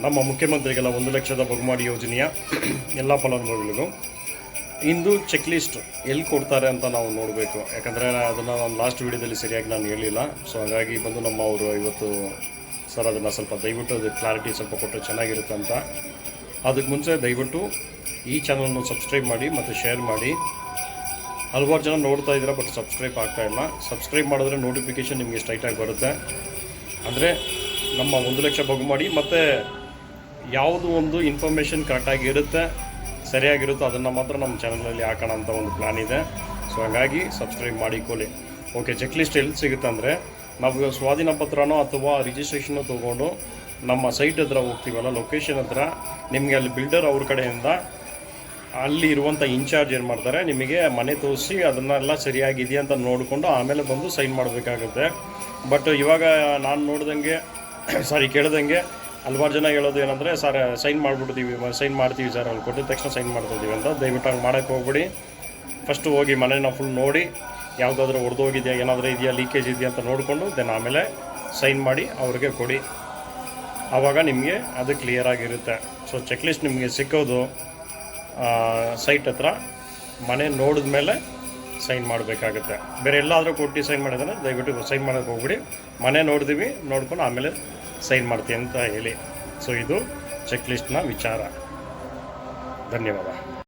ನಮ್ಮ ಮುಖ್ಯಮಂತ್ರಿಗಳ ಒಂದು ಲಕ್ಷದ ಬಹುಮಾಡಿ ಯೋಜನೆಯ ಎಲ್ಲ ಫಲಾನುಭವಿಗಳಿಗೂ ಇಂದು ಚೆಕ್ ಲಿಸ್ಟ್ ಎಲ್ಲಿ ಕೊಡ್ತಾರೆ ಅಂತ ನಾವು ನೋಡಬೇಕು. ಯಾಕಂದರೆ ಅದನ್ನು ನಾನು ಲಾಸ್ಟ್ ವೀಡಿಯೋದಲ್ಲಿ ಸರಿಯಾಗಿ ನಾನು ಹೇಳಿಲ್ಲ. ಸೊ ಹಾಗಾಗಿ ಬಂದು ನಮ್ಮ ಅವರು ಇವತ್ತು ಸರ್ ಅದನ್ನು ಸ್ವಲ್ಪ ದಯವಿಟ್ಟು ಅದು ಕ್ಲಾರಿಟಿ ಸ್ವಲ್ಪ ಕೊಟ್ಟರೆ ಚೆನ್ನಾಗಿರುತ್ತೆ ಅಂತ. ಅದಕ್ಕೆ ಮುಂಚೆ ದಯವಿಟ್ಟು ಈ ಚಾನಲನ್ನು ಸಬ್ಸ್ಕ್ರೈಬ್ ಮಾಡಿ ಮತ್ತು ಶೇರ್ ಮಾಡಿ. ಹಲವಾರು ಜನ ನೋಡ್ತಾ ಇದ್ದೀರಾ ಬಟ್ ಸಬ್ಸ್ಕ್ರೈಬ್ ಆಗ್ತಾ ಇಲ್ಲ. ಸಬ್ಸ್ಕ್ರೈಬ್ ಮಾಡಿದ್ರೆ ನೋಟಿಫಿಕೇಷನ್ ನಿಮಗೆ ಸ್ಟ್ರೈಟಾಗಿ ಬರುತ್ತೆ. ಅಂದರೆ ನಮ್ಮ ಒಂದು ಲಕ್ಷ ಬಹುಮಾಡಿ ಮತ್ತು ಯಾವುದು ಒಂದು ಇನ್ಫಾರ್ಮೇಷನ್ ಕರೆಕ್ಟಾಗಿ ಇರುತ್ತೆ, ಸರಿಯಾಗಿರುತ್ತೋ, ಅದನ್ನು ಮಾತ್ರ ನಮ್ಮ ಚಾನಲಲ್ಲಿ ಹಾಕೋಣ ಅಂತ ಒಂದು ಪ್ಲ್ಯಾನ್ ಇದೆ. ಸೊ ಹಾಗಾಗಿ ಸಬ್ಸ್ಕ್ರೈಬ್ ಮಾಡಿಕೊಳ್ಳಿ. ಓಕೆ ಚೆಕ್ ಲಿಸ್ಟ್ ಎಲ್ಲಿ ಸಿಗುತ್ತೆ ಅಂದರೆ, ನಾವು ಸ್ವಾಧೀನ ಪತ್ರನೋ ಅಥವಾ ರಿಜಿಸ್ಟ್ರೇಷನೋ ತೊಗೊಂಡು ನಮ್ಮ ಸೈಟ್ ಹತ್ರ ಹೋಗ್ತೀವಲ್ಲ ಲೊಕೇಶನ್ ಹತ್ರ, ನಿಮಗೆ ಅಲ್ಲಿ ಬಿಲ್ಡರ್ ಅವ್ರ ಕಡೆಯಿಂದ ಅಲ್ಲಿ ಇರುವಂಥ ಇನ್ಚಾರ್ಜ್ ಏನು ಮಾಡ್ತಾರೆ, ನಿಮಗೆ ಮನೆ ತೋರಿಸಿ ಅದನ್ನೆಲ್ಲ ಸರಿಯಾಗಿದೆಯಾ ಅಂತ ನೋಡಿಕೊಂಡು ಆಮೇಲೆ ಬಂದು ಸೈನ್ ಮಾಡಬೇಕಾಗುತ್ತೆ. ಬಟ್ ಇವಾಗ ನಾನು ನೋಡ್ದಂಗೆ ಸಾರಿ ಕೇಳ್ದಂಗೆ ಹಲ್ವಾರು ಜನ ಹೇಳೋದು ಏನಂದರೆ, ಸರ್, ಸೈನ್ ಮಾಡಿಬಿಡ್ತೀವಿ ಸೈನ್ ಮಾಡ್ತೀವಿ ಸರ್ ಅಲ್ಲಿ ಕೊಟ್ಟಿದ ತಕ್ಷಣ ಸೈನ್ ಮಾಡ್ತಿದ್ದೀವಿ ಅಂತ ದಯವಿಟ್ಟು ಹಂಗೆ ಮಾಡೋಕ್ಕೆ ಹೋಗ್ಬಿಡಿ. ಫಸ್ಟು ಹೋಗಿ ಮನೇನ ಫುಲ್ ನೋಡಿ, ಯಾವುದಾದ್ರೂ ಹೊಡೆದೋಗಿದೆಯಾ ಏನಾದರೂ ಇದೆಯಾ ಲೀಕೇಜ್ ಇದೆಯಾ ಅಂತ ನೋಡಿಕೊಂಡು ದೆನ್ ಆಮೇಲೆ ಸೈನ್ ಮಾಡಿ ಅವ್ರಿಗೆ ಕೊಡಿ. ಆವಾಗ ನಿಮಗೆ ಅದು ಕ್ಲಿಯರ್ ಆಗಿರುತ್ತೆ. ಸೊ ಚೆಕ್ ಲಿಸ್ಟ್ ನಿಮಗೆ ಸಿಕ್ಕೋದು ಸೈಟ್ ಹತ್ರ. ಮನೆ ನೋಡಿದ ಮೇಲೆ ಸೈನ್ ಮಾಡಬೇಕಾಗುತ್ತೆ. ಬೇರೆ ಎಲ್ಲಾದರೂ ಕೊಟ್ಟು ಸೈನ್ ಮಾಡಿದ್ರೆ ದಯವಿಟ್ಟು ಸೈನ್ ಮಾಡೋಕ್ಕೆ ಹೋಗ್ಬಿಡಿ. ಮನೆ ನೋಡ್ತೀವಿ ನೋಡ್ಕೊಂಡು ಆಮೇಲೆ ಸೈನ್ ಮಾಡ್ತೀನಿ ಅಂತ ಹೇಳಿ. ಸೊ ಇದು ಚೆಕ್ ಲಿಸ್ಟ್ನ ವಿಚಾರ. ಧನ್ಯವಾದ.